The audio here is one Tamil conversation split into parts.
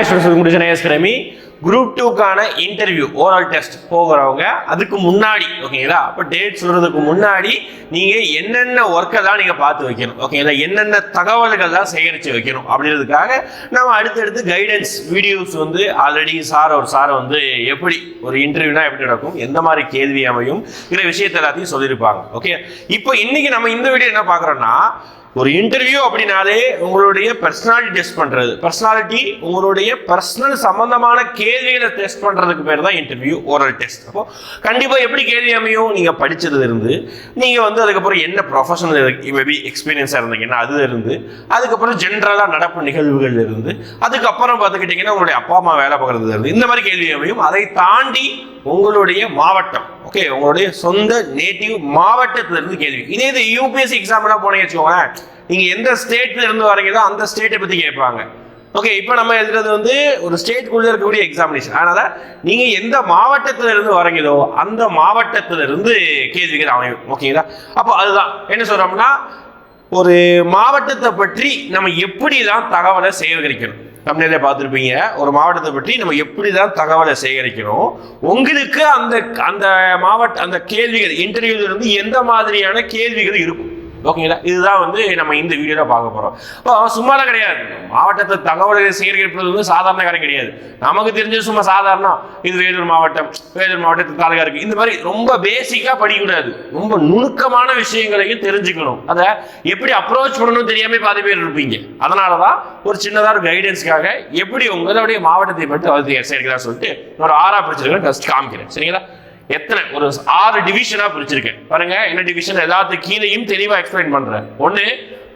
ஹாய் ஸ்டூடெண்ட்ஸ் முடிச்ச நேஸ்கிரமி குரூப் டூக்கான இன்டர்வியூ ஓரல் டெஸ்ட் போகிறவங்க. அதுக்கு முன்னாடி ஓகேங்களா அப்போ டேட் சொல்கிறதுக்கு முன்னாடி நீங்கள் என்னென்ன ஒர்க்கெல்லாம் நீங்கள் பார்த்து வைக்கணும் ஓகேங்களா என்னென்ன தகவல்கள்லாம் சேகரித்து வைக்கணும் அப்படின்றதுக்காக நம்ம அடுத்தடுத்து கைடன்ஸ் வீடியோஸ் வந்து ஆல்ரெடி சார் ஒரு சார் வந்து எப்படி ஒரு இன்டர்வியூனா எப்படி நடக்கும் எந்த மாதிரி கேள்வி அமையும் இந்த விஷயத்தை எல்லாத்தையும் சொல்லியிருப்பாங்க ஓகே இப்போ இன்னைக்கு நம்ம இந்த வீடியோ என்ன பார்க்குறோன்னா ஒரு இன்டர்வியூ அப்படின்னாலே உங்களுடைய பர்சனாலிட்டி டெஸ்ட் பண்றது. பர்சனாலிட்டி உங்களுடைய பர்சனல் சம்பந்தமான கேள்விகளை டெஸ்ட் பண்றதுக்கு பேர் தான் இன்டர்வியூ ஓரல் டெஸ்ட் அப்போ கண்டிப்பா எப்படி கேள்வி அமையும்? நீங்க படிச்சதுல இருந்து நீங்க வந்து அதுக்கப்புறம் என்ன ப்ரொஃபஷனல் மேபி எக்ஸ்பீரியன்ஸா இருந்தீங்கன்னா அதுல இருந்து அதுக்கப்புறம் ஜென்ரலா நடப்பு நிகழ்வுகள்ல இருந்து அதுக்கப்புறம் பார்த்துக்கிட்டீங்கன்னா உங்களுடைய அப்பா அம்மா வேலை பார்க்கறதுல இருந்து இந்த மாதிரி கேள்வி அமையும். அதை தாண்டி உங்களுடைய மாவட்டம். ஓகே உங்களுடைய சொந்த நேட்டிவ் மாவட்டத்திலிருந்து கேள்வி. இதே இது யூபிஎஸ்சி எக்ஸாம்லாம் போனீங்க வச்சுக்கோங்களேன். நீங்க எந்த ஸ்டேட்ல இருந்து வரீங்களோ அந்த ஸ்டேட்டை பத்தி கேட்பாங்க. ஓகே இப்போ நம்ம எழுதுறது வந்து ஒரு ஸ்டேட்குள்ள இருக்கக்கூடிய எக்ஸாமினேஷன் அதனால நீங்க எந்த மாவட்டத்துல இருந்து வரீங்களோ அந்த மாவட்டத்துல இருந்து கேள்விகள் அமையும். ஓகேங்களா அப்போ அதுதான். என்ன சொல்றோம்னா ஒரு மாவட்டத்தை பற்றி நம்ம எப்படிலாம் தகவலை சேகரிக்கணும்? தமிழிலே பார்த்துருப்பீங்க. ஒரு மாவட்டத்தை பற்றி நம்ம எப்படி தான் தகவலை சேகரிக்கணும் உங்களுக்கு அந்த அந்த மாவட்ட அந்த கேள்விகள் இன்டர்வியூவில் இருந்து எந்த மாதிரியான கேள்விகள் இருக்கும்? ஓகேங்களா இதுதான் வந்து நம்ம இந்த வீடியோவில் பார்க்க போகிறோம் இப்போ சும்மாலாம் கிடையாது. மாவட்டத்தை தகவல்களை சேகரிப்பது வந்து சாதாரண காரியம் கிடையாது. நமக்கு தெரிஞ்சது சும்மா சாதாரணம் இது வேலூர் மாவட்டம் வேலூர் மாவட்டத்தில் தாலுகா இருக்குது இந்த மாதிரி ரொம்ப பேசிக்காக படிக்கக்கூடாது. ரொம்ப நுணுக்கமான விஷயங்களையும் தெரிஞ்சுக்கணும். அதை எப்படி அப்ரோச் பண்ணணும் தெரியாமல் பாதி பேர் இருப்பீங்க. அதனால தான் ஒரு சின்னதாக ஒரு கைடன்ஸ்க்காக எப்படி உங்களுடைய மாவட்டத்தை பற்றி அவர் சேர்க்கிறா சொல்லிட்டு ஒரு ஆறா பிரச்சனைகளை ஃபஸ்ட் காமிக்கிறேன். சரிங்களா? எத்தனை? ஒரு ஆறு டிவிஷனா பிரிச்சிருக்கேன். பாருங்க என்ன டிவிஷன் எல்லாத்துக்கு கீழேயும் தெளிவா எக்ஸ்பிளைன் பண்றேன். ஒண்ணு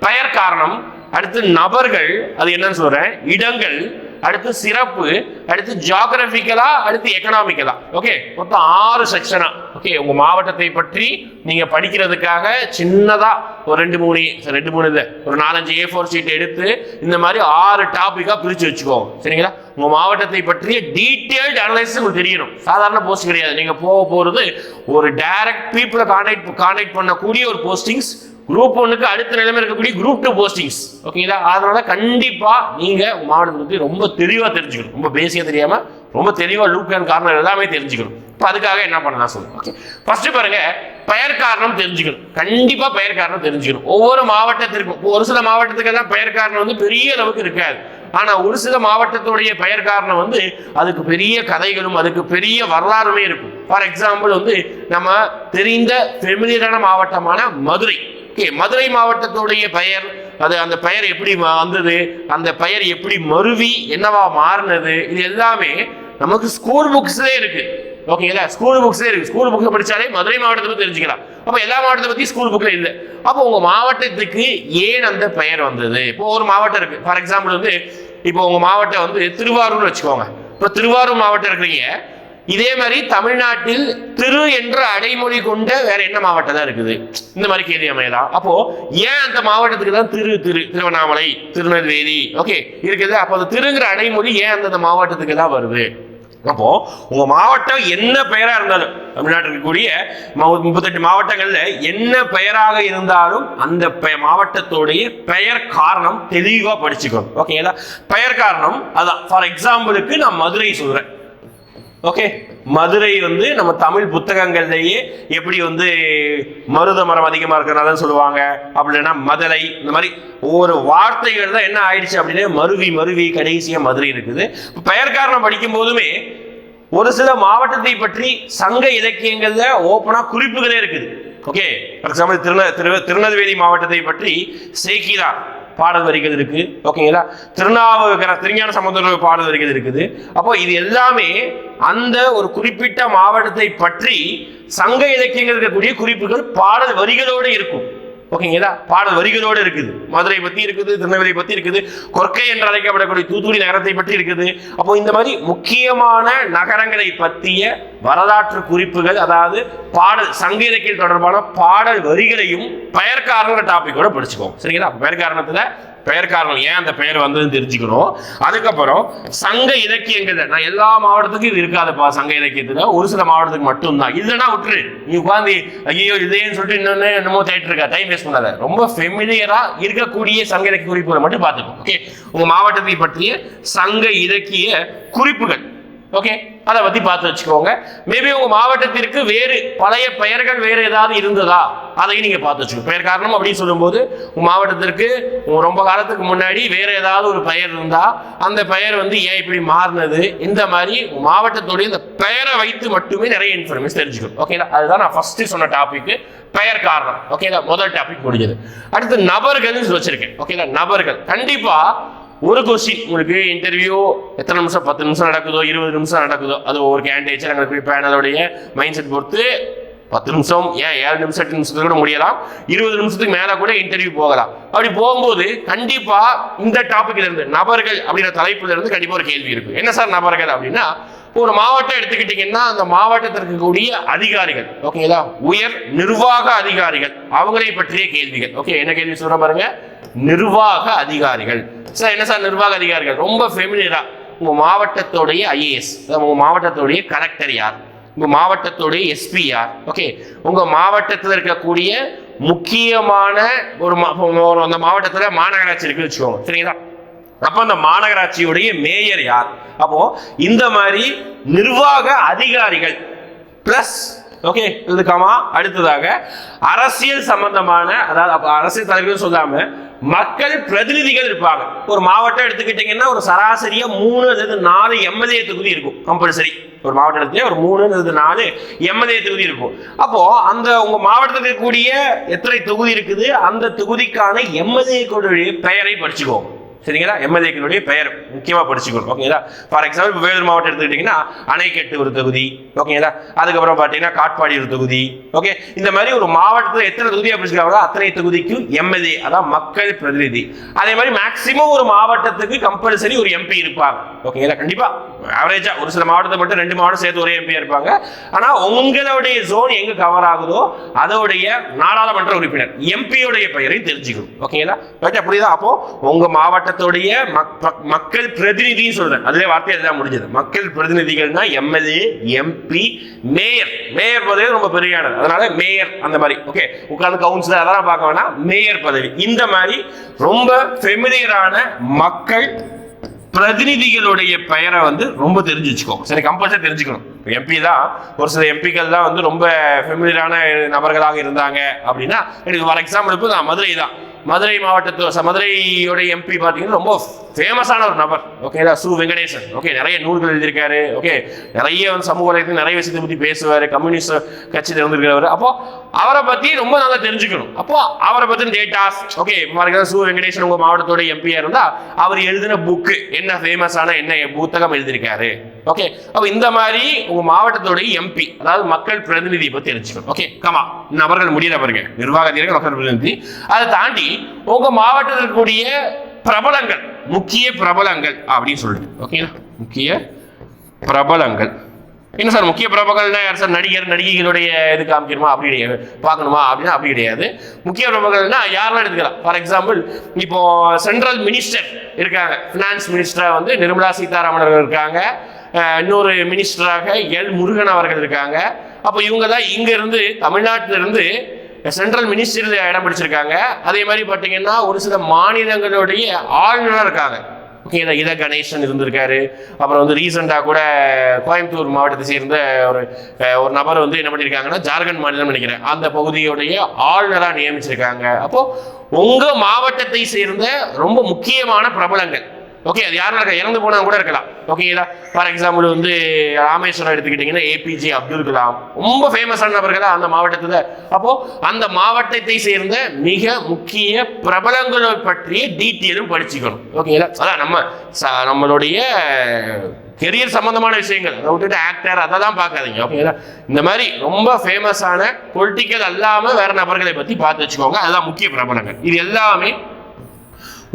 பெயர் காரணம். அடுத்து நபர்கள் அது என்னன்னு சொல்றேன். இடங்கள் அடுத்து சிறப்பு அடுத்து ஜியாகிரபிக்கலா அடுத்து எக்கனாமிக்கலா ஓகே மொத்தம் ஆறு செக்ஷனா ஓகே உங்க மாவட்டத்தை பற்றி நீங்க படிக்கிறதுக்காக சின்னதா ஒரு ரெண்டு மூணு ரெண்டு மூணு இல்லை ஒரு நாலஞ்சு ஏ ஃபோர் ஷீட் எடுத்து இந்த மாதிரி ஆறு டாபிக்கா பிரிச்சு வச்சுக்கோங்க. சரிங்களா? உங்க மாவட்டத்தை பற்றிய டீட்டெயில்டு அனலைசிஸ் உங்களுக்கு தெரியணும். சாதாரண போஸ்ட் கிடையாது. நீங்க போக போறது ஒரு டைரக்ட் பீப்புளை கான்டாக்ட் கான்டாக்ட் பண்ணக்கூடிய ஒரு போஸ்டிங்ஸ் குரூப் ஒன்றுக்கு அடுத்த நிலைமை இருக்கக்கூடிய குரூப் டூ போஸ்டிங்ஸ் ஓகேங்களா அதனால கண்டிப்பாக நீங்கள் உங்க மாவட்டத்தை பற்றி ரொம்ப தெளிவாக தெரிஞ்சுக்கணும். ரொம்ப பேசியா தெரியாமல் ரொம்ப தெளிவாக லூப் காரணம் எல்லாமே தெரிஞ்சுக்கணும். இப்போ அதுக்காக என்ன பண்ணலாம் சொல்லுங்க. ஓகே ஃபர்ஸ்ட் பாருங்க பெயர் காரணம் தெரிஞ்சுக்கணும். கண்டிப்பாக பெயர் காரணம் தெரிஞ்சுக்கணும். ஒவ்வொரு மாவட்டத்திற்கும் ஒரு சில மாவட்டத்துக்கு தான் பெயர் காரணம் வந்து பெரிய அளவுக்கு இருக்காது. ஆனால் ஒரு சில மாவட்டத்துடைய பெயர் காரணம் வந்து அதுக்கு பெரிய கதைகளும் அதுக்கு பெரிய வரலாறுமே இருக்கும். ஃபார் எக்ஸாம்பிள் வந்து நம்ம தெரிந்த ஃபெமிலியரான மாவட்டமான மதுரை. மதுரை மாவட்டத்துடைய பெயர் அது அந்த பெயர் எப்படி வந்தது அந்த பெயர் எப்படி மருவி என்னவா மாறினது இது எல்லாமே நமக்கு ஸ்கூல் புக்ஸ்லேயே இருக்கு. ஓகேங்களா ஸ்கூல் புக்ஸே இருக்கு. ஸ்கூல் புக்ஸ் படிச்சாலே மதுரை மாவட்டத்தை பத்தி தெரிஞ்சுக்கலாம். அப்போ எல்லா மாவட்டத்தை பத்தி ஸ்கூல் புக்ல இல்லை. அப்போ உங்க மாவட்டத்துக்கு ஏன் அந்த பெயர் வந்தது? இப்போ ஒரு மாவட்டம் இருக்கு. ஃபார் எக்ஸாம்பிள் வந்து இப்போ உங்க மாவட்டம் வந்து திருவாரூர்னு வச்சுக்கோங்க. இப்போ திருவாரூர் மாவட்டம் இருக்கிறீங்க. இதே மாதிரி தமிழ்நாட்டில் திரு என்ற அடைமொழி கொண்ட வேற என்ன மாவட்டம் தான் இருக்குது? இந்த மாதிரி கேள்வி அமையலாம் அப்போ ஏன் அந்த மாவட்டத்துக்கு தான் திரு திரு திருவண்ணாமலை திருநெல்வேலி? ஓகே இருக்குது. அப்போ அந்த திருங்கிற அடைமொழி ஏன் அந்த மாவட்டத்துக்கு தான் வருது? அப்போ உங்க மாவட்டம் என்ன பெயரா இருந்தாலும் தமிழ்நாட்டில் இருக்கக்கூடிய முப்பத்தெட்டு மாவட்டங்கள்ல என்ன பெயராக இருந்தாலும் அந்த பெ- மாவட்டத்துடைய பெயர் காரணம் தெளிவா படிச்சுக்கணும். ஓகேங்களா? பெயர் காரணம் அதான். ஃபார் எக்ஸாம்பிளுக்கு நான் மதுரை சொல்றேன். ஓகே மதுரை வந்து நம்ம தமிழ் புத்தகங்கள்லேயே எப்படி வந்து மருத மரம் அதிகமாக இருக்கிறனால சொல்லுவாங்க அப்படின்னா மதுரை இந்த மாதிரி ஒவ்வொரு வார்த்தைகள் தான் என்ன ஆயிடுச்சு அப்படின்னா மருவி மருவி கடைசியாக மதுரை இருக்குது. பெயர் காரணம் படிக்கும் போதுமே ஒரு சில மாவட்டத்தை பற்றி சங்க இலக்கியங்களில் ஓப்பனாக குறிப்புகளே இருக்குது. ஓகே ஃபார் எக்ஸாம்பிள் திருநெ திரு திருநெல்வேலி மாவட்டத்தை பற்றி சேக்கிரார் பாடல் வரிகள் இருக்கு. ஓகேங்களா திருநாவுக்கர திருஞான சமுதிர பாடல் வரிகள் இருக்குது. அப்போ இது எல்லாமே அந்த ஒரு குறிப்பிட்ட மாவட்டத்தை பற்றி சங்க இலக்கியங்கள் இருக்கக்கூடிய குறிப்புகள் பாடல் வரிகளோடு இருக்கும். ஓகேங்களா பாடல் வரிகளோடு இருக்குது. மதுரை பற்றி இருக்குது திருநெல்வேலி பற்றி இருக்குது கொற்கை என்று அழைக்கப்படக்கூடிய தூத்துக்குடி நகரத்தை பற்றி இருக்குது. அப்போ இந்த மாதிரி முக்கியமான நகரங்களை பற்றிய வரலாற்று குறிப்புகள் அதாவது பாடல் சங்க இலக்கியம் தொடர்பான பாடல் வரிகளையும் பெயர் டாப்பிக்கோட டாபிக்கோட படிச்சுக்கோங்க சரிங்களா? பெயர்காரணத்தில் காரணத்துல பெயர் காரணம் ஏன் அந்த பெயர் வந்ததுன்னு தெரிஞ்சுக்கணும். அதுக்கப்புறம் சங்க இலக்கியங்கள் நான் எல்லா மாவட்டத்துக்கும் இது இருக்காதுப்பா சங்க இலக்கியத்துல. ஒரு சில மாவட்டத்துக்கு மட்டும்தான். இல்லைன்னா விட்டுரு. நீ உட்காந்து ஐயோ இதேன்னு சொல்லிட்டு இன்னொன்னு என்னமோ தேடிட்டு இருக்கா. டைம் வேஸ்ட் பண்ணாத. ரொம்ப ஃபெமிலியரா இருக்கக்கூடிய சங்க இலக்கிய குறிப்புகளை மட்டும் பார்த்துக்கோ ஓகே உங்க மாவட்டத்தை பற்றிய சங்க இலக்கிய குறிப்புகள். ஓகே அதை பத்தி பார்த்து வச்சுக்கோங்க. மேபி உங்க மாவட்டத்திற்கு வேறு பழைய பெயர்கள் வேறு ஏதாவது இருந்ததா? அதையும் நீங்க பார்த்து வச்சுக்கோங்க. பெயர் காரணம் அப்படின்னு சொல்லும்போது உங்க மாவட்டத்திற்கு ரொம்ப காலத்துக்கு முன்னாடி வேற ஏதாவது ஒரு பெயர் இருந்தா அந்த பெயர் வந்து ஏன் இப்படி மாறினது? இந்த மாதிரி மாவட்டத்துடைய இந்த பெயரை வைத்து மட்டுமே நிறைய இன்ஃபர்மேஷன் தெரிஞ்சுக்கணும். ஓகேங்களா அதுதான் நான் ஃபர்ஸ்ட் சொன்ன டாபிக் பெயர் காரணம். ஓகேங்களா முதல் டாபிக் முடிஞ்சது. அடுத்து நபர்கள் வச்சிருக்கேன். ஓகேங்களா நபர்கள். கண்டிப்பா ஒரு கொஸ்டின் உங்களுக்கு இன்டர்வியூ எத்தனை நிமிஷம்? பத்து நிமிஷம் நடக்குதோ? இருபது நிமிஷம் நடக்குதோ? அது ஒவ்வொரு கேண்டிடேட்ஸ் எங்களுக்கு பேனலோடைய மைண்ட் செட் பொறுத்து பத்து நிமிஷம் ஏன் ஏழு நிமிஷம் எட்டு நிமிஷத்துக்கு கூட முடியலாம். இருபது நிமிஷத்துக்கு மேலே கூட இன்டர்வியூ போகலாம். அப்படி போகும்போது கண்டிப்பாக இந்த டாபிக்ல இருந்து நபர்கள் அப்படிங்கிற தலைப்புல இருந்து கண்டிப்பாக ஒரு கேள்வி இருக்கு. என்ன சார் நபர்கள் அப்படின்னா ஒரு மாவட்டம் எடுத்துக்கிட்டீங்கன்னா அந்த மாவட்டத்தில் இருக்கக்கூடிய அதிகாரிகள் ஓகேங்களா உயர் நிர்வாக அதிகாரிகள் அவங்களை பற்றிய கேள்விகள் ஓகே என்ன கேள்வி சொல்ற பாருங்க? நிர்வாக அதிகாரிகள். சார் என்ன சார் நிர்வாக அதிகாரிகள் ரொம்ப ஃபெமிலியரா உங்க மாவட்டத்தோடைய ஐஏஎஸ் உங்க மாவட்டத்தோடைய கலெக்டர் யார்? உங்க மாவட்டத்தோடைய எஸ்பி யார்? ஓகே உங்க மாவட்டத்தில் இருக்கக்கூடிய முக்கியமான ஒரு மா- அந்த மாவட்டத்துல மாநகராட்சி இருக்குன்னு வச்சுக்கோங்க சரிங்களா? அப்ப அந்த மாநகராட்சியுடைய மேயர் யார்? அப்போ இந்த மாதிரி நிர்வாக அதிகாரிகள் பிளஸ் ஓகே இதுக்கமா அடுத்ததாக அரசியல் சம்பந்தமான அதாவது அரசியல் தலைவர்கள் சொல்லாம மக்கள் பிரதிநிதிகள் இருப்பாங்க. ஒரு மாவட்டம் எடுத்துக்கிட்டீங்கன்னா ஒரு சராசரியா மூணு அல்லது நாலு எம்எல்ஏ தொகுதி இருக்கும் கம்பல்சரி ஒரு மாவட்டத்துல ஒரு மூணு அல்லது நாலு எம்எல்ஏ தொகுதி இருக்கும். அப்போ அந்த உங்க மாவட்டத்தில் இருக்கக்கூடிய எத்தனை தொகுதி இருக்குது அந்த தொகுதிக்கான எம்எல்ஏ பெயரை படிச்சுக்கோங்க. சரிங்களா? எம்எல்ஏக்களுடைய பெயர் முக்கியமாக படிச்சுக்கணும். ஓகேங்களா? ஃபார் எக்ஸாம்பிள் வேலூர் மாவட்டம் எடுத்துக்கிட்டிங்கன்னா அணைக்கட்டு ஒரு தொகுதி. ஓகேங்களா? அதுக்கப்புறம் பார்த்தீங்கன்னா காட்பாடி ஒரு தொகுதி. ஓகே? இந்த மாதிரி ஒரு மாவட்டத்தில் எத்தனை தொகுதி படிச்சிருக்காங்களோ அத்தனை தொகுதிக்கும் எம்எல்ஏ அதான் மக்கள் பிரதிநிதி. அதே மாதிரி மேக்சிமம் ஒரு மாவட்டத்துக்கு கம்பல்சரி ஒரு எம்பி இருப்பாங்க. ஓகேங்களா? கண்டிப்பாக ஆவரேஜாக ஒரு சில மாவட்டத்தை மட்டும் ரெண்டு மாவட்டம் சேர்த்து ஒரே எம்பி இருப்பாங்க. ஆனால் உங்களுடைய ஜோன் எங்கே கவர் ஆகுதோ அதோடைய நாடாளுமன்ற உறுப்பினர் எம்பியோடைய பெயரை தெரிஞ்சுக்கணும். ஓகேங்களா? ரைட் புரியுதா அப்போ உங்கள் மாவட்டம் மக்- மக்கள் பிரதிநிதின்னு சொல்றேன். அதுல வார்த்தை அதுதான் முடிஞ்சது. மக்கள் பிரதிநிதிகள்னா எம்எல்ஏ எம்பி மேயர். மேயர் பதவி ரொம்ப பெரியானது. அதனால மேயர் அந்த மாதிரி. ஓகே உட்கார்ந்து கவுன்சிலர் அதெல்லாம் பார்க்க வேணாம் மேயர் பதவி. இந்த மாதிரி ரொம்ப ஃபெமிலியரான மக்கள் பிரதிநிதிகளுடைய பெயரை வந்து ரொம்ப தெரிஞ்சு வச்சுக்கோ சரி கம்பல்சரி தெரிஞ்சுக்கணும். எம்பி தான் ஒரு சில எம்பிக்கள் தான் வந்து ரொம்ப ஃபெமிலியரான நபர்களாக இருந்தாங்க அப்படின்னா எனக்கு ஃபார் எக்ஸாம்பிள் இப்போ நான் மதுரை தான். மதுரை மாவட்டத்தில் மதுரையோடைய எம்பி பார்த்தீங்கன்னா ரொம்ப ஃபேமஸான ஒரு நபர். ஓகேதா சு வெங்கடேசன். ஓகே நிறைய நூல்கள் எழுதியிருக்காரு. ஓகே நிறைய வந்து சமூக வலைத்தளத்தில் நிறைய விஷயத்தை பற்றி பேசுவார். கம்யூனிஸ்ட் கட்சியில் இருந்திருக்கிறவர். அப்போ அவரை பற்றி ரொம்ப நல்லா தெரிஞ்சுக்கணும். அப்போ அவரை பற்றின datas okay for Su Venkatesan உங்கள் மாவட்டத்தோட எம்பியாக இருந்தால் அவர் எழுதின புக்கு என்ன ஃபேமஸான என்ன புத்தகம் எழுதியிருக்காரு? ஓகே அப்போ இந்த மாதிரி உங்கள் மாவட்டத்தோடைய எம்பி அதாவது மக்கள் பிரதிநிதியை பற்றி தெரிஞ்சுக்கணும். ஓகே கமா நபர்கள் முடியல பாருங்க. நிர்வாக அதிகாரிகள் மக்கள் பிரதிநிதி. அதை தாண்டி உங்க மாவட்டத்தில் இருக்கக்கூடிய பிரபலங்கள் முக்கிய பிரபலங்கள் அப்படின்னு சொல்லிட்டு. ஓகேங்களா முக்கிய பிரபலங்கள். என்ன சார் முக்கிய பிரபலங்கள்னா யார் சார்? நடிகர் நடிகைகளுடைய இது காமிக்கணுமா? அப்படி கிடையாது. பார்க்கணுமா? அப்படின்னா அப்படி கிடையாது. முக்கிய பிரபலங்கள்னா யாரெல்லாம் எடுத்துக்கலாம்? ஃபார் எக்ஸாம்பிள் இப்போ சென்ட்ரல் மினிஸ்டர் இருக்காங்க. ஃபினான்ஸ் மினிஸ்டராக வந்து நிர்மலா சீதாராமன் அவர்கள் இருக்காங்க. இன்னொரு மினிஸ்டராக எல் முருகன் அவர்கள் இருக்காங்க. அப்போ இவங்க தான் இங்கேருந்து தமிழ்நாட்டிலிருந்து சென்ட்ரல் மினிஸ்டரில் இடம் பிடிச்சிருக்காங்க. அதே மாதிரி பார்த்தீங்கன்னா ஒரு சில மாநிலங்களுடைய ஆளுநராக இருக்காங்க. ஓகே இத இத கணேசன் இருந்திருக்காரு. அப்புறம் வந்து ரீசெண்டாக கூட கோயம்புத்தூர் மாவட்டத்தை சேர்ந்த ஒரு ஒரு நபர் வந்து என்ன பண்ணியிருக்காங்கன்னா ஜார்க்கண்ட் மாநிலம் நினைக்கிறேன். அந்த பகுதியுடைய ஆளுநராக நியமிச்சிருக்காங்க. அப்போ உங்க மாவட்டத்தை சேர்ந்த ரொம்ப முக்கியமான பிரபலங்கள் ஓகே அது யாரும் இருக்க இறந்து போனா கூட இருக்கலாம். ஓகேங்களா ஃபார் எக்ஸாம்பிள் வந்து ராமேஸ்வரம் எடுத்துக்கிட்டிங்கன்னா ஏபிஜே அப்துல் கலாம். ரொம்ப ஃபேமஸான நபர்களா அந்த மாவட்டத்தில். அப்போ அந்த மாவட்டத்தை சேர்ந்த மிக முக்கிய பிரபலங்களை பற்றிய டீட்டெயிலும் படிச்சுக்கணும். ஓகேங்களா அதான் நம்ம ச- நம்மளுடைய கெரியர் சம்பந்தமான விஷயங்கள். அதை விட்டுட்டு ஆக்டர் அதை தான் பார்க்காதீங்க. ஓகேங்களா இந்த மாதிரி ரொம்ப ஃபேமஸான பொலிட்டிக்கல் அல்லாமல் வேற நபர்களை பற்றி பார்த்து வச்சுக்கோங்க. அதுதான் முக்கிய பிரபலங்கள். இது எல்லாமே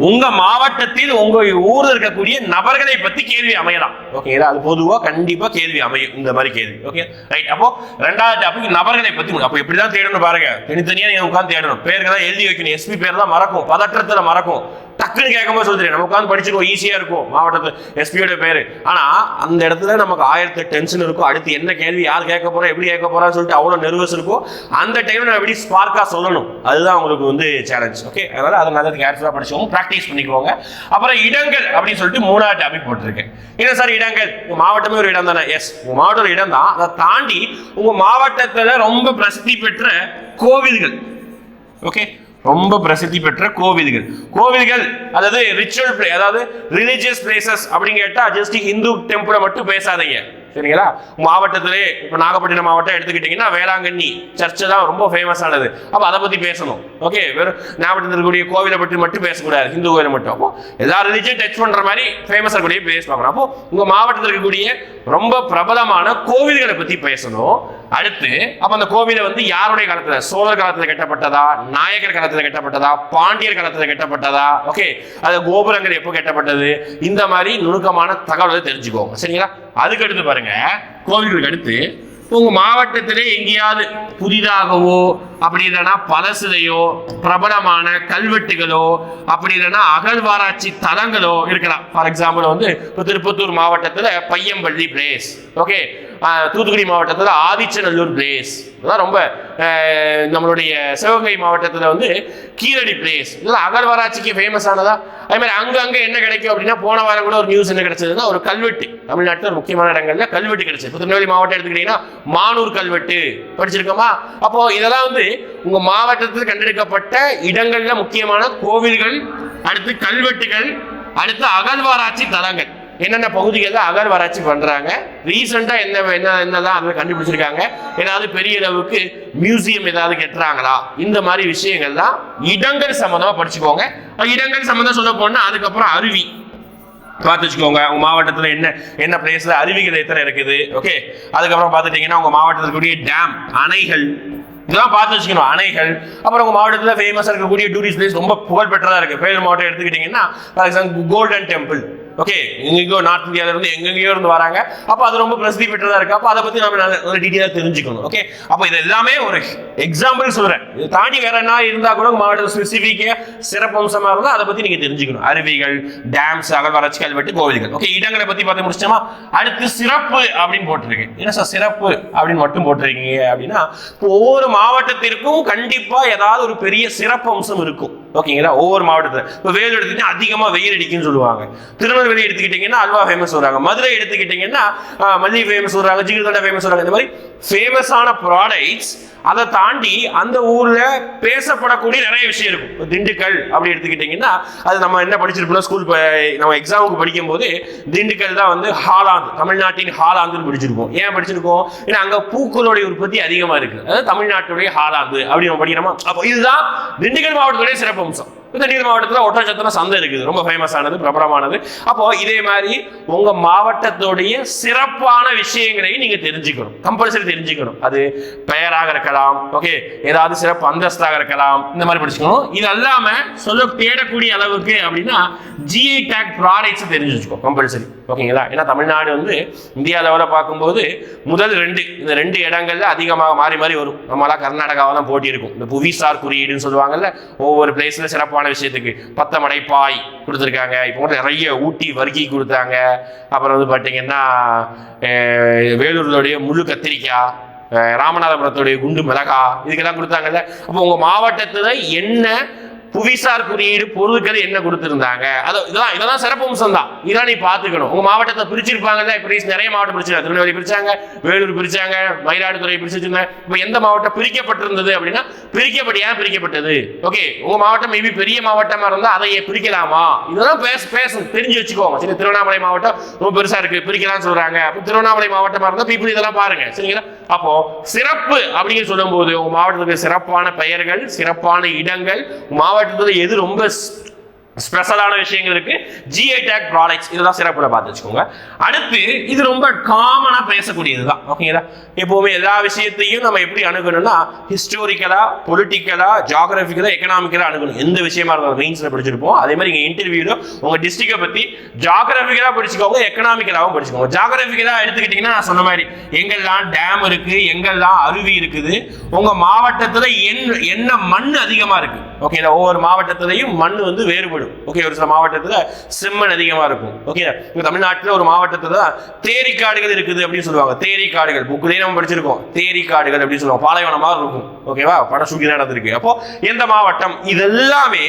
உங்க மாவட்டத்தில் உங்க ஊர் இருக்கக்கூடிய நபர்களை பத்தி கேள்வி அமையலாம். ஓகேங்களா அது பொதுவா கண்டிப்பா கேள்வி அமையும். இந்த மாதிரி கேள்வி. ஓகே ரைட் அப்போ ரெண்டாவது டாபிக் நபர்களை பத்தி அப்போ இப்படிதான் தேடணும் பாருங்க. தனித்தனியா நீங்க உட்காந்து தேடணும். பேருக்கு தான் எழுதி வைக்கணும். எஸ்பி பேர் தான் மறக்கும். பதற்றத்துல மறக்கும். டக்குன்னு கேட்கும்போது சொல்லிடுறேன் நம்ம உட்காந்து படிச்சுக்கோ ஈஸியாக இருக்கும். மாவட்டத்து எஸ்பியோட பேர். ஆனால் அந்த இடத்துல நமக்கு ஆயிரத்து டென்ஷன் இருக்கும். அடுத்து என்ன கேள்வி யார் கேட்க போகிறோம் எப்படி கேட்க போகிறான்னு சொல்லிட்டு அவ்வளோ நெர்வஸ் இருக்கும். அந்த டைமில் நம்ம எப்படி ஸ்பார்க்காக சொல்லணும்? அதுதான் உங்களுக்கு வந்து சேலஞ்ச் ஓகே அதனால் அதை நல்லா கேர்ஃபுல்லாக படிச்சுக்கோங்க. ப்ராக்டிஸ் பண்ணிக்கோங்க. அப்புறம் இடங்கள் அப்படின்னு சொல்லிட்டு மூணாவது டாபிக் போட்டிருக்கேன். என்ன சார் இடங்கள்? உங்கள் மாவட்டமே ஒரு இடம் தானே? எஸ் உங்கள் மாவட்டம் ஒரு இடம் தான். அதை தாண்டி உங்கள் மாவட்டத்தில் ரொம்ப பிரசித்தி பெற்ற கோவில்கள். ஓகே ரொம்ப பிரசித்தி பெற்ற கோவில்கள். கோவில்கள் அதாவது ரிச்சுவல் பிளே அதாவது ரிலீஜியஸ் பிளேசஸ் அப்படின்னு கேட்டா ஜஸ்ட் ஹிந்து டெம்பிளை மட்டும் பேசாதீங்க. சரிங்களா? மாவட்டத்திலே இப்போ நாகப்பட்டினம் மாவட்டம் எடுத்துக்கிட்டிங்கன்னா வேளாங்கண்ணி சர்ச்சு தான் ரொம்ப ஃபேமஸ் ஆனது. அப்போ அதை பற்றி பேசணும். ஓகே வெறும் நாகப்பட்டினத்தில் இருக்கக்கூடிய கோவிலை பற்றி மட்டும் பேசக்கூடாது. ஹிந்து கோயிலை மட்டும். அப்போ எல்லா ரிலீஜியன் டச் பண்ணுற மாதிரி ஃபேமஸாக இருக்கக்கூடிய பேசுவாங்க பார்க்கணும். அப்போ உங்கள் மாவட்டத்தில் இருக்கக்கூடிய ரொம்ப பிரபலமான கோவில்களை பற்றி பேசணும். அடுத்து அப்போ அந்த கோவிலை வந்து யாருடைய காலத்தில்? சோழர் காலத்தில் கட்டப்பட்டதா? நாயக்கர் காலத்தில் கட்டப்பட்டதா? பாண்டியர் காலத்தில் கட்டப்பட்டதா? ஓகே அது கோபுரங்கள் எப்போ கட்டப்பட்டது? இந்த மாதிரி நுணுக்கமான தகவலை தெரிஞ்சுக்கோங்க. சரிங்களா? அதுக்கு அடுத்து பாருங்க. கோவில்களுக்கு அடுத்து உங்க மாவட்டத்திலே எங்கேயாவது புதிதாகவோ அப்படி இல்லைன்னா பழசுதையோ பிரபலமான கல்வெட்டுகளோ அப்படி இல்லைன்னா அகழ்வாராய்ச்சி தலங்களோ இருக்கலாம். ஃபார் எக்ஸாம்பிள் வந்து இப்போ திருப்பத்தூர் மாவட்டத்தில் பையம்பள்ளி பிளேஸ் ஓகே தூத்துக்குடி மாவட்டத்தில் ஆதிச்சநல்லூர் பிளேஸ் இதெல்லாம் ரொம்ப நம்மளுடைய சிவகங்கை மாவட்டத்தில் வந்து கீரடி பிளேஸ் இதெல்லாம் அகர்வராட்சிக்கு ஃபேமஸ் ஆனதா? அதே மாதிரி அங்கங்கே என்ன கிடைக்கும் அப்படின்னா போன வாரம் கூட ஒரு நியூஸ் என்ன கிடைச்சதுன்னா ஒரு கல்வெட்டு. தமிழ்நாட்டில் முக்கியமான இடங்கள்ல கல்வெட்டு கிடைச்சது. இப்போ திருநெல்வேலி மாவட்டம் எடுத்துக்கிட்டீங்கன்னா மானூர் கல்வெட்டு. படிச்சிருக்கோமா? அப்போ இதெல்லாம் வந்து உங்கள் மாவட்டத்தில் கண்டெடுக்கப்பட்ட இடங்களில் முக்கியமான கோவில்கள் அடுத்து கல்வெட்டுகள் அடுத்து அகழ்வாராய்ச்சி தலங்கள். என்னென்ன பகுதிகளில் அகழ்வாராய்ச்சி பண்ணுறாங்க ரீசெண்டாக என்ன என்ன என்னதான் அதில் கண்டுபிடிச்சிருக்காங்க? ஏதாவது பெரிய அளவுக்கு மியூசியம் ஏதாவது கட்டுறாங்களா? இந்த மாதிரி விஷயங்கள்லாம் இடங்கள் சம்மந்தமாக படிச்சுக்கோங்க. இடங்கள் சம்மந்தம் சொல்ல போனால் அதுக்கப்புறம் அருவி. பார்த்து வச்சுக்கோங்க. உங்கள் மாவட்டத்தில் என்ன என்ன பிளேஸில் அருவிகள் எத்தனை இருக்குது? ஓகே அதுக்கப்புறம் பார்த்துட்டீங்கன்னா உங்கள் மாவட்டத்தில் இருக்கக்கூடிய டேம் அணைகள். இதெல்லாம் பார்த்து வச்சுக்கணும். அணைகள். அப்புறம் உங்கள் மாவட்டத்தில் ஃபேமஸாக இருக்கக்கூடிய டூரிஸ்ட் பிளேஸ் ரொம்ப புகழ்பெற்றதாக இருக்குது வேலூர் மாவட்டம் எடுத்துக்கிட்டிங்கன்னா for example golden temple okay எங்கெங்கோ நார்த் இந்தியால இருந்து எங்கெங்கயோ இருந்து வராங்க. அப்போ அது ரொம்ப பிரசித்தி பெற்றதா இருக்கு. அப்போ அதை பத்தி நம்ம நல்ல டீட்டெயிலாக தெரிஞ்சுக்கணும். ஓகே அப்போ இது எல்லாமே ஒரு எக்ஸாம்பிள் சொல்றேன். இது தாண்டி வேற என்ன இருந்தா கூட மாவட்ட ஸ்பெசிஃபிக்காக சிறப்பம்சமாக இருந்தால் அதை பத்தி நீங்க தெரிஞ்சுக்கணும். அருவிகள் டேம்ஸ் அகழ்வாராய்ச்சி கல்வெட்டு கோவில்கள். ஓகே இடங்களை பத்தி பார்த்து முடிச்சோமா அடுத்து சிறப்பு அப்படின்னு போட்டிருக்கேன் என்ன சார் சிறப்பு அப்படின்னு மட்டும் போட்டிருக்கீங்க அப்படின்னா இப்போ ஒவ்வொரு மாவட்டத்திற்கும் கண்டிப்பா ஏதாவது ஒரு பெரிய சிறப்பு அம்சம் இருக்கும். ஓகேங்களா? ஒவ்வொரு மாவட்டத்தில். இப்போ வேலூர் எடுத்துக்கிட்டீங்கன்னா அதிகமாக வெயில் அடிக்கும்னு சொல்லுவாங்க. திருநெல்வேலி எடுத்துக்கிட்டிங்கன்னா அல்வா ஃபேமஸ் சொல்கிறாங்க மதுரை எடுத்துக்கிட்டிங்கன்னா மல்லிகை மல்லி ஃபேமஸ் வராங்க ஜிகிர்தண்டா ஃபேமஸ் சொல்கிறாங்க இந்த மாதிரி ஃபேமஸான ப்ராடக்ட்ஸ் அதை தாண்டி அந்த ஊரில் பேசப்படக்கூடிய நிறைய விஷயம் இருக்கும். இப்போ திண்டுக்கல் அப்படி எடுத்துக்கிட்டிங்கன்னா அது நம்ம என்ன படிச்சிருப்போம் ஸ்கூல் நம்ம எக்ஸாமுக்கு படிக்கும்போது திண்டுக்கல் தான் வந்து ஹாலாந்து தமிழ்நாட்டின் ஹாலாந்துன்னு படிச்சிருப்போம். ஏன் படிச்சிருக்கோம்? ஏன்னா அங்கே பூக்களுடைய உற்பத்தி அதிகமாக இருக்குது அதாவது தமிழ்நாட்டுடைய ஹாலாந்து அப்படி நம்ம படிக்கிறோமா? அப்போ இதுதான் திண்டுக்கல் மாவட்டத்துடைய சிறப்பம்சம் இந்த நீர் மாவட்டத்தில் ஒட்டச்சத்திரம் சந்தை இருக்குது. ரொம்ப ஃபேமஸானது பிரபலமானது. அப்போ இதே மாதிரி உங்க மாவட்டத்துடைய சிறப்பான விஷயங்களையும் நீங்க தெரிஞ்சுக்கணும். கம்பல்சரி தெரிஞ்சுக்கணும். அது பெயராக இருக்கலாம் ஓகே ஏதாவது சிறப்பு அந்தஸ்தாக இருக்கலாம் இந்த மாதிரி படிச்சுக்கணும். இது அல்லாம சொல்ல தேடக்கூடிய அளவுக்கு அப்படின்னா ஜிஐ டேக் ப்ராடக்ட்ஸ் தெரிஞ்சு வச்சுக்கோ கம்பல்சரி ஓகேங்களா? ஏன்னா தமிழ்நாடு வந்து இந்தியா லெவலில் பார்க்கும்போது முதல் ரெண்டு இந்த ரெண்டு இடங்கள்ல அதிகமாக மாறி மாறி வரும். நம்மளாம் கர்நாடகாவை தான் போட்டி இருக்கும் இந்த புவிசார் குறியீடுன்னு சொல்லுவாங்கல்ல ஒவ்வொரு பிளேஸ்ல சிறப்பான விஷயத்துக்கு பத்தமடை பாய் கொடுத்துருக்காங்க. இப்போ கூட நிறைய ஊட்டி வருகி கொடுத்தாங்க. அப்புறம் வந்து பார்த்தீங்கன்னா வேலூர்லோடைய முழு கத்திரிக்காய் ராமநாதபுரத்துடைய குண்டு மிளகா இதுக்கெல்லாம் கொடுத்தாங்கல்ல. அப்போ உங்கள் மாவட்டத்தில் என்ன புவிசார் குறியீடு பொருட்கள் என்ன கொடுத்திருந்தாங்க? அது இதெல்லாம் இதெல்லாம் சிறப்பம்சம் தான் இதெல்லாம் நீ பார்த்துக்கணும். உங்க மாவட்டத்தை பிரிச்சிருப்பாங்கல்ல? இப்போ நிறைய மாவட்டம் பிரிச்சிருக்காங்க. திருநெல்வேலி பிரிச்சாங்க வேலூர் பிரிச்சாங்க மயிலாடுதுறை பிரிச்சு வச்சிருந்தாங்க இப்போ எந்த மாவட்டம் பிரிக்கப்பட்டிருந்தது அப்படின்னா பிரிக்கப்பட்டு ஏன் பிரிக்கப்பட்டது? ஓகே உங்க மாவட்டம் மேபி பெரிய மாவட்டமா இருந்தா அதை ஏன் பிரிக்கலாமா? இதெல்லாம் பேச பேசணும் தெரிஞ்சு வச்சுக்கோங்க. சரி திருவண்ணாமலை மாவட்டம் ரொம்ப பெருசா இருக்கு. பிரிக்கலாம்னு சொல்றாங்க. அப்போ திருவண்ணாமலை மாவட்டமா இருந்தா பீப்புள் இதெல்லாம் பாருங்க. சரிங்களா? அப்போ சிறப்பு அப்படின்னு சொல்லும்போது உங்க மாவட்டத்துக்கு சிறப்பான பெயர்கள் சிறப்பான இடங்கள் மாவட்ட மாவட்டத்தில் எது ரொம்ப ஸ்பெஷலான விஷயங்கள் இருக்கு. ஜிஐ டேக் ப்ராடக்ட்ஸ் இதெல்லாம் சிறப்புல பார்த்து வச்சுக்கோங்க. அடுத்து இது ரொம்ப காமனா பேசக்கூடியது தான் ஓகேங்களா எப்பவுமே எல்லா விஷயத்தையும் நம்ம எப்படி அணுகணும்னா ஹிஸ்டோரிக்கலா பொலிட்டிக்கலா ஜாகிரபிக்கலா எக்கனாமிக்கலா அணுகணும். எந்த விஷயமா இருந்தாலும் மெயின்ஸ்ல படிச்சிருப்போம் அதே மாதிரி இங்க இன்டர்வியூல உங்க டிஸ்ட்ரிக்ட பத்தி ஜாகிரபிக்கலா படிச்சுக்கோங்க எக்கனாமிக்கலாவும் படிச்சுக்கோங்க. ஜாகிரபிக்கலா எடுத்துக்கிட்டீங்கன்னா நான் சொன்ன மாதிரி எங்கெல்லாம் டேம் இருக்கு எங்கெல்லாம் அருவி இருக்குது உங்க மாவட்டத்துல என்ன என்ன மண் அதிகமா இருக்கு. ஓகேங்களா ஒவ்வொரு மாவட்டத்திலையும் மண் வந்து வேறுபடும். ஓகே ஒரு சில மாவட்டத்தில் செம்மண் அதிகமாக இருக்கும். ஓகே இப்போ தமிழ்நாட்டில் ஒரு மாவட்டத்துல தேரி காடுகள் இருக்குது அப்படின்னு சொல்லுவாங்க. தேரி காடுகள். புக்குலேயே நம்ம படிச்சிருக்கோம். தேரி காடுகள் அப்படின்னு சொல்லுவாங்க. பாலைவனமாக இருக்கும். ஓகேவா படம் சுற்றி நடந்திருக்கு. அப்போ எந்த மாவட்டம்? இதெல்லாமே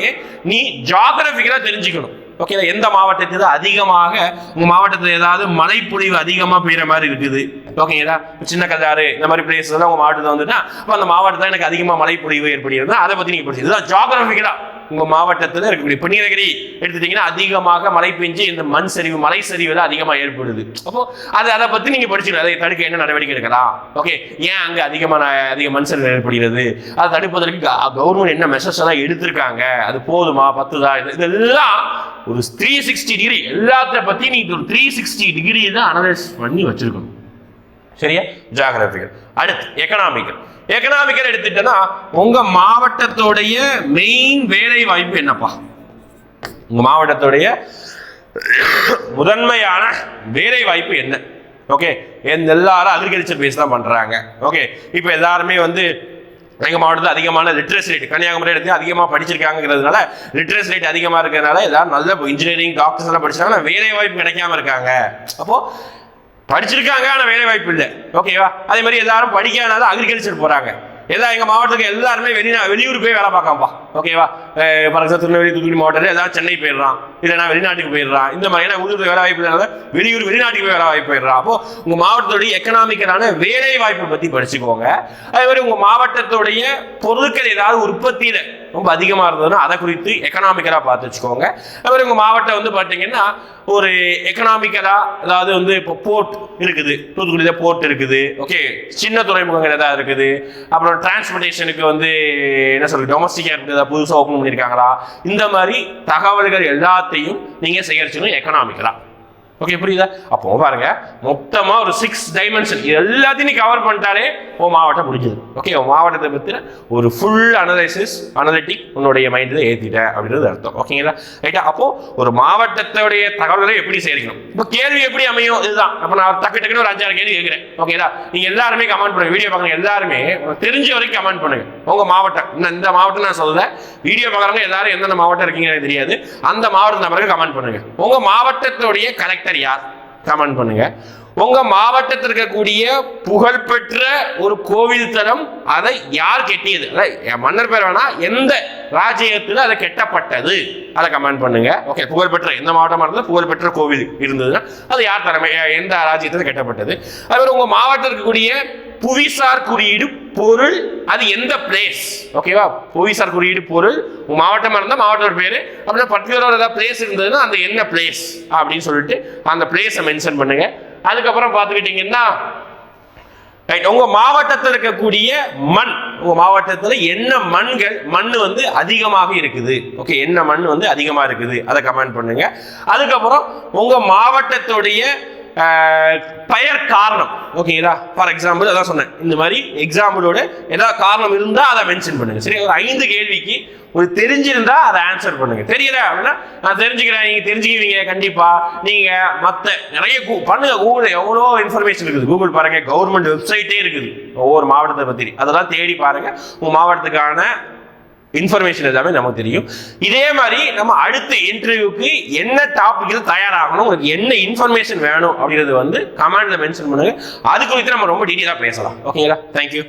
நீ ஜாகிரபிக்கலாக தெரிஞ்சுக்கணும். ஓகே எந்த மாவட்டத்தில் அதிகமாக உங்கள் மாவட்டத்தில் ஏதாவது மழைப்பொழிவு அதிகமாக பெய்கிற மாதிரி இருக்குது? ஓகேங்களா சின்ன கல்லாறு இந்த மாதிரி பிளேஸ் தான் உங்கள் மாவட்டத்தில் வந்துட்டா அப்போ அந்த மாவட்டத்தில் எனக்கு அதிகமாக மழைப்பொழிவு ஏற்படுகிறது. அதை பற்றி நீங்கள் படிச்சு இதுதான் ஜாகிரபிக்கலாக உங்கள் மாவட்டத்தில் இருக்கக்கூடிய இப்போ நீலகிரி எடுத்துட்டீங்கன்னா அதிகமாக மழை பெஞ்சு இந்த மண் சரிவு மலை சரிவு தான் அதிகமாக ஏற்படுது. அப்போ அது அதை பற்றி நீங்கள் படிச்சுக்கணும். அதை தடுக்க என்ன நடவடிக்கை எடுக்கலாம்? ஓகே ஏன் அங்கே அதிகமான அதிக மண் சரிவு ஏற்படுகிறது? அதை தடுப்பதற்கு கவர்மெண்ட் என்ன மெஷர்ஸ் எல்லாம் எடுத்திருக்காங்க? அது போதுமா? பத்துதா? இது இதெல்லாம் ஒரு த்ரீ சிக்ஸ்டி டிகிரி எல்லாத்த பற்றி நீங்கள் ஒரு த்ரீ சிக்ஸ்டி டிகிரி தான் அனலைஸ் பண்ணி வச்சுருக்கணும். சரியா? ஜாகிரபிகள் அடுத்து எக்கனாமிக்கல் எக்கனாமிக்கல் எடுத்துட்டேன்னா உங்க மாவட்டத்தோடைய மெயின் வேலை வாய்ப்பு என்னப்பா? உங்க மாவட்டத்துடைய முதன்மையான வேலை வாய்ப்பு என்ன? ஓகே என் எல்லாரும் அக்ரிகல்ச்சர் பேஸ் தான் பண்றாங்க. ஓகே இப்போ எல்லாருமே வந்து எங்கள் மாவட்டத்தில் அதிகமான லிட்ரஸ் ரேட் கன்னியாகுமரி எடுத்து அதிகமாக படிச்சிருக்காங்கிறதுனால லிட்ரஸ் ரேட் அதிகமாக இருக்கிறதுனால எல்லாரும் நல்ல இன்ஜினியரிங் டாக்டர்ஸ் எல்லாம் படிச்சாங்கன்னா வேலை வாய்ப்பு கிடைக்காம இருக்காங்க. அப்போது படிச்சிருக்காங்க ஆனால் வேலை வாய்ப்பு இல்லை. ஓகேவா அதே மாதிரி எல்லாரும் படிக்காதனால அக்ரிகல்ச்சர் போகிறாங்க எல்லாம் எங்கள் மாவட்டத்துக்கு எல்லாருமே வெளிநா வெளியூர் போய் வேலை பார்க்காம்ப்பா ஓகேவா ஃபார் எக்ஸாம்பிள் திருநெல்வேலி தூத்துக்குடி மாவட்டத்தில் எல்லாம் சென்னை போயிடுறான். இல்லைனா வெளிநாட்டுக்கு போயிடுறான். இந்த மாதிரி ஏன்னா உள்ளூர் வேலை வாய்ப்பு இல்லாத வெளியூர் வெளிநாட்டுக்கு போய் வேலை வாய்ப்பு போயிடுறான். அப்போ உங்கள் மாவட்டத்துடைய எக்கனாமிக்கலான வேலை வாய்ப்பை பற்றி படிச்சுக்கோங்க. அதே மாதிரி உங்கள் மாவட்டத்துடைய பொருட்கள் ஏதாவது உற்பத்தியில் ரொம்ப அதிகமாக இருந்ததுன்னா அதை குறித்து எக்கனாமிக்கலாக பார்த்து வச்சுக்கோங்க. அப்புறம் உங்கள் மாவட்டம் வந்து பார்த்தீங்கன்னா ஒரு எக்கனாமிக்கலாக அதாவது வந்து இப்போ போர்ட் இருக்குது. தூத்துக்குடியில் போர்ட் இருக்குது. ஓகே சின்ன துறைமுகங்கள் ஏதாவது இருக்குது. அப்புறம் டிரான்ஸ்போர்ட்டேஷனுக்கு வந்து என்ன சொல்றது டொமஸ்டிக் ஏர்போர்ட் ஏதாவது புதுசாக ஓப்பன் பண்ணியிருக்காங்களா? இந்த மாதிரி தகவல்கள் எல்லாத்தையும் நீங்கள் சேகரிச்சுக்கணும் எக்கனாமிக்கலாக ஓகே புரியுதா? அப்போ பாருங்க மொத்தமா ஒரு சிக்ஸ் டைமென்ஷன் எல்லாத்தையும் நீ கவர் பண்ணிட்டாலே ஓ மாவட்டம் முடிஞ்சது. ஓகே உன் மாவட்டத்தை பற்றின ஒரு ஃபுல் அனலைசிஸ் அனலிட்டிக் உன்னுடைய மைண்டில் ஏற்றிட்டேன் அப்படின்றது அர்த்தம். ஓகேங்களா ரைட்டா அப்போ ஒரு மாவட்டத்துடைய தகவல்களை எப்படி சேரிக்கணும் இப்போ கேள்வி எப்படி அமையும்? இதுதான். அப்போ நான் டக்கு டக்குன்னு ஒரு அஞ்சாறு கேள்வி கேட்குறேன். ஓகேங்களா நீங்க எல்லாருமே கமெண்ட் பண்ணுங்க. வீடியோ பார்க்குற எல்லாருமே தெரிஞ்ச வரைக்கும் கமெண்ட் பண்ணுங்க. உங்க மாவட்டம். இன்னும் இந்த மாவட்டம் நான் சொல்லல. வீடியோ பார்க்குறவங்க எல்லாரும் எந்தெந்த மாவட்டம் இருக்கீங்கன்னு தெரியாது. அந்த மாவட்ட நபருக்கு கமெண்ட் பண்ணுங்க. உங்க மாவட்டத்துடைய கலெக்டர் யார் கமெண்ட் பண்ணுங்க. உங்க மாவட்டத்தில் இருக்கக்கூடிய புகழ்பெற்ற ஒரு கோவில் தலம் அதை யார் கெட்டியது? என் மன்னர் பேர் வேணா எந்த ராஜ்யத்தில் அதை கெட்டப்பட்டது? அதை கமெண்ட் பண்ணுங்க. ஓகே புகழ்பெற்ற எந்த மாவட்டமாக இருந்தது புகழ்பெற்ற கோவில் இருந்ததுன்னா அது யார் தலைமை எந்த ராஜ்யத்தில் கெட்டப்பட்டது? அதுமாதிரி உங்க மாவட்டத்தில் இருக்கக்கூடிய புவிசார் குறியீடு பொருள் அது எந்த பிளேஸ் ஓகேவா புவிசார் குறியீடு பொருள் மாவட்டமாக இருந்தால் இருந்தா மாவட்டத்தோட பேர். அப்படின்னா பர்டிகுலராக ஏதாவது பிளேஸ் இருந்ததுன்னா அந்த என்ன பிளேஸ் அப்படின்னு சொல்லிட்டு அந்த பிளேஸை மென்ஷன் பண்ணுங்க. அதுக்கப்புறம் பார்த்துக்கிட்டீங்கன்னா ரைட் உங்க மாவட்டத்தில் இருக்கக்கூடிய மண். உங்க மாவட்டத்தில் என்ன மண்கள் மண் வந்து அதிகமாக இருக்குது. ஓகே என்ன மண் வந்து அதிகமாக இருக்குது? அதை கமெண்ட் பண்ணுங்க. அதுக்கப்புறம் உங்க மாவட்டத்துடைய பெயர் காரணம். ஓகேங்களா ஃபார் எக்ஸாம்பிள் அதான் சொன்னேன். இந்த மாதிரி எக்ஸாம்பிளோட ஏதாவது காரணம் இருந்தால் அதை மென்ஷன் பண்ணுங்க. சரி ஒரு ஐந்து கேள்விக்கு ஒரு தெரிஞ்சிருந்தா அதை ஆன்சர் பண்ணுங்க. தெரியல அப்படின்னா நான் தெரிஞ்சுக்கிறேன். நீங்க தெரிஞ்சுக்குவீங்க கண்டிப்பா. நீங்க மத்த நிறைய கூ- பண்ணுங்க. கூகுள் எவ்வளோ இன்ஃபர்மேஷன் இருக்குது? கூகுள் பாருங்க. கவர்மெண்ட் வெப்சைட்டே இருக்குது. ஒவ்வொரு மாவட்டத்தை பத்தி. அதெல்லாம் தேடி பாருங்க. உங்க மாவட்டத்துக்கான இன்ஃபர்மேஷன் எல்லாமே நமக்கு தெரியும். இதே மாதிரி நம்ம அடுத்த இன்டர்வியூக்கு என்ன டாபிக்கில் தயாராகணும் உங்களுக்கு என்ன இன்ஃபர்மேஷன் வேணும் அப்படிங்கிறது வந்து கமெண்ட்ல மென்ஷன் பண்ணுங்க. அது குறித்து நம்ம ரொம்ப டீட்டெயிலாக பேசலாம். ஓகேங்களா தேங்க்யூ